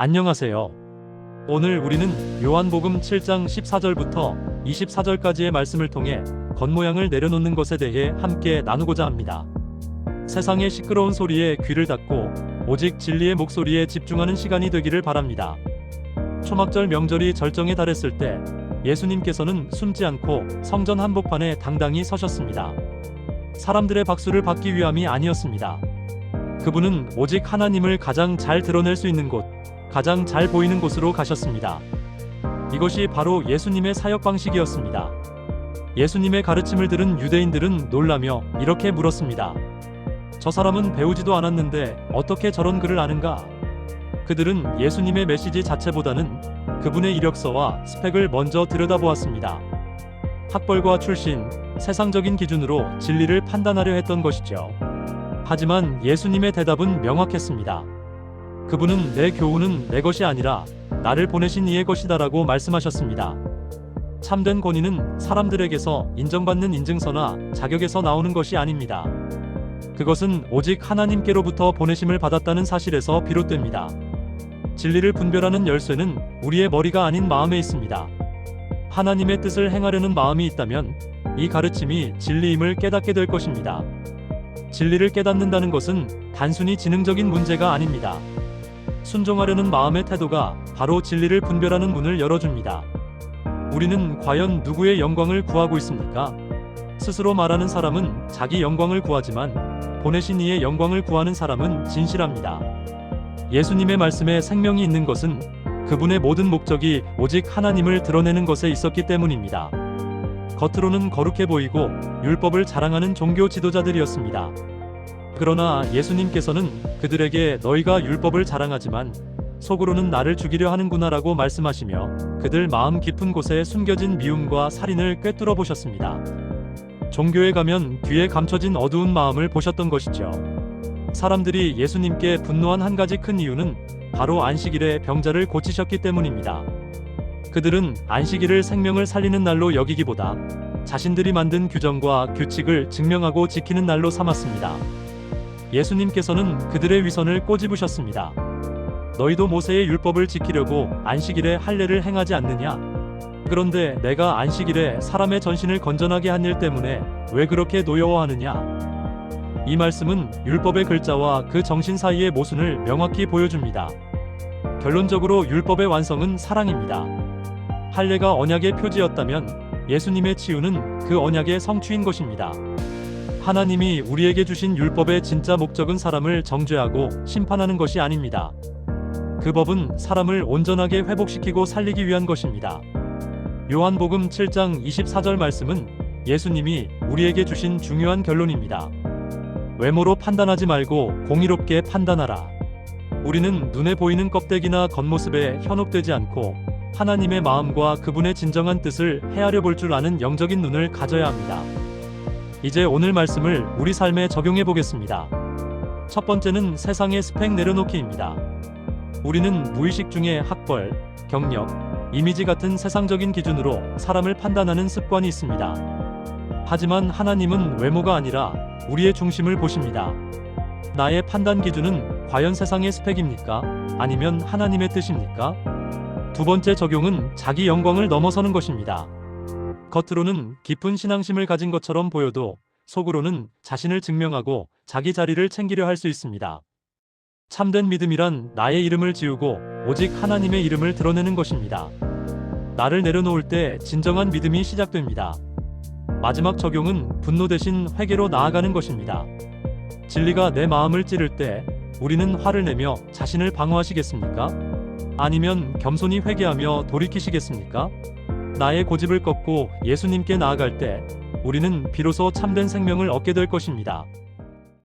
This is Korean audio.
안녕하세요. 오늘 우리는 요한복음 7장 14절부터 24절까지의 말씀을 통해 겉모양을 내려놓는 것에 대해 함께 나누고자 합니다. 세상의 시끄러운 소리에 귀를 닫고 오직 진리의 목소리에 집중하는 시간이 되기를 바랍니다. 초막절 명절이 절정에 달했을 때 예수님께서는 숨지 않고 성전 한복판에 당당히 서셨습니다. 사람들의 박수를 받기 위함이 아니었습니다. 그분은 오직 하나님을 가장 잘 드러낼 수 있는 곳, 가장 잘 보이는 곳으로 가셨습니다. 이것이 바로 예수님의 사역 방식이었습니다. 예수님의 가르침을 들은 유대인들은 놀라며 이렇게 물었습니다. 저 사람은 배우지도 않았는데 어떻게 저런 글을 아는가? 그들은 예수님의 메시지 자체보다는 그분의 이력서와 스펙을 먼저 들여다보았습니다. 학벌과 출신, 세상적인 기준으로 진리를 판단하려 했던 것이죠. 하지만 예수님의 대답은 명확했습니다. 그분은 내 교훈은 내 것이 아니라 나를 보내신 이의 것이다라고 말씀하셨습니다. 참된 권위는 사람들에게서 인정받는 인증서나 자격에서 나오는 것이 아닙니다. 그것은 오직 하나님께로부터 보내심을 받았다는 사실에서 비롯됩니다. 진리를 분별하는 열쇠는 우리의 머리가 아닌 마음에 있습니다. 하나님의 뜻을 행하려는 마음이 있다면 이 가르침이 진리임을 깨닫게 될 것입니다. 진리를 깨닫는다는 것은 단순히 지능적인 문제가 아닙니다. 순종하려는 마음의 태도가 바로 진리를 분별하는 문을 열어줍니다. 우리는 과연 누구의 영광을 구하고 있습니까? 스스로 말하는 사람은 자기 영광을 구하지만 보내신 이의 영광을 구하는 사람은 진실합니다. 예수님의 말씀에 생명이 있는 것은 그분의 모든 목적이 오직 하나님을 드러내는 것에 있었기 때문입니다. 겉으로는 거룩해 보이고 율법을 자랑하는 종교 지도자들이었습니다. 그러나 예수님께서는 그들에게 너희가 율법을 자랑하지만 속으로는 나를 죽이려 하는구나라고 말씀하시며 그들 마음 깊은 곳에 숨겨진 미움과 살인을 꿰뚫어 보셨습니다. 종교에 가면 뒤에 감춰진 어두운 마음을 보셨던 것이죠. 사람들이 예수님께 분노한 한 가지 큰 이유는 바로 안식일에 병자를 고치셨기 때문입니다. 그들은 안식일을 생명을 살리는 날로 여기기보다 자신들이 만든 규정과 규칙을 증명하고 지키는 날로 삼았습니다. 예수님께서는 그들의 위선을 꼬집으셨습니다. 너희도 모세의 율법을 지키려고 안식일에 할례를 행하지 않느냐? 그런데 내가 안식일에 사람의 전신을 건전하게 한 일 때문에 왜 그렇게 노여워하느냐? 이 말씀은 율법의 글자와 그 정신 사이의 모순을 명확히 보여줍니다. 결론적으로 율법의 완성은 사랑입니다. 할례가 언약의 표지였다면 예수님의 치유는 그 언약의 성취인 것입니다. 하나님이 우리에게 주신 율법의 진짜 목적은 사람을 정죄하고 심판하는 것이 아닙니다. 그 법은 사람을 온전하게 회복시키고 살리기 위한 것입니다. 요한복음 7장 24절 말씀은 예수님이 우리에게 주신 중요한 결론입니다. 외모로 판단하지 말고 공의롭게 판단하라. 우리는 눈에 보이는 껍데기나 겉모습에 현혹되지 않고 하나님의 마음과 그분의 진정한 뜻을 헤아려 볼 줄 아는 영적인 눈을 가져야 합니다. 이제 오늘 말씀을 우리 삶에 적용해 보겠습니다. 첫 번째는 세상의 스펙 내려놓기입니다. 우리는 무의식 중에 학벌, 경력, 이미지 같은 세상적인 기준으로 사람을 판단하는 습관이 있습니다. 하지만 하나님은 외모가 아니라 우리의 중심을 보십니다. 나의 판단 기준은 과연 세상의 스펙입니까? 아니면 하나님의 뜻입니까? 두 번째 적용은 자기 영광을 넘어서는 것입니다. 겉으로는 깊은 신앙심을 가진 것처럼 보여도 속으로는 자신을 증명하고 자기 자리를 챙기려 할 수 있습니다. 참된 믿음이란 나의 이름을 지우고 오직 하나님의 이름을 드러내는 것입니다. 나를 내려놓을 때 진정한 믿음이 시작됩니다. 마지막 적용은 분노 대신 회개로 나아가는 것입니다. 진리가 내 마음을 찌를 때 우리는 화를 내며 자신을 방어하시겠습니까? 아니면 겸손히 회개하며 돌이키시겠습니까? 나의 고집을 꺾고 예수님께 나아갈 때 우리는 비로소 참된 생명을 얻게 될 것입니다.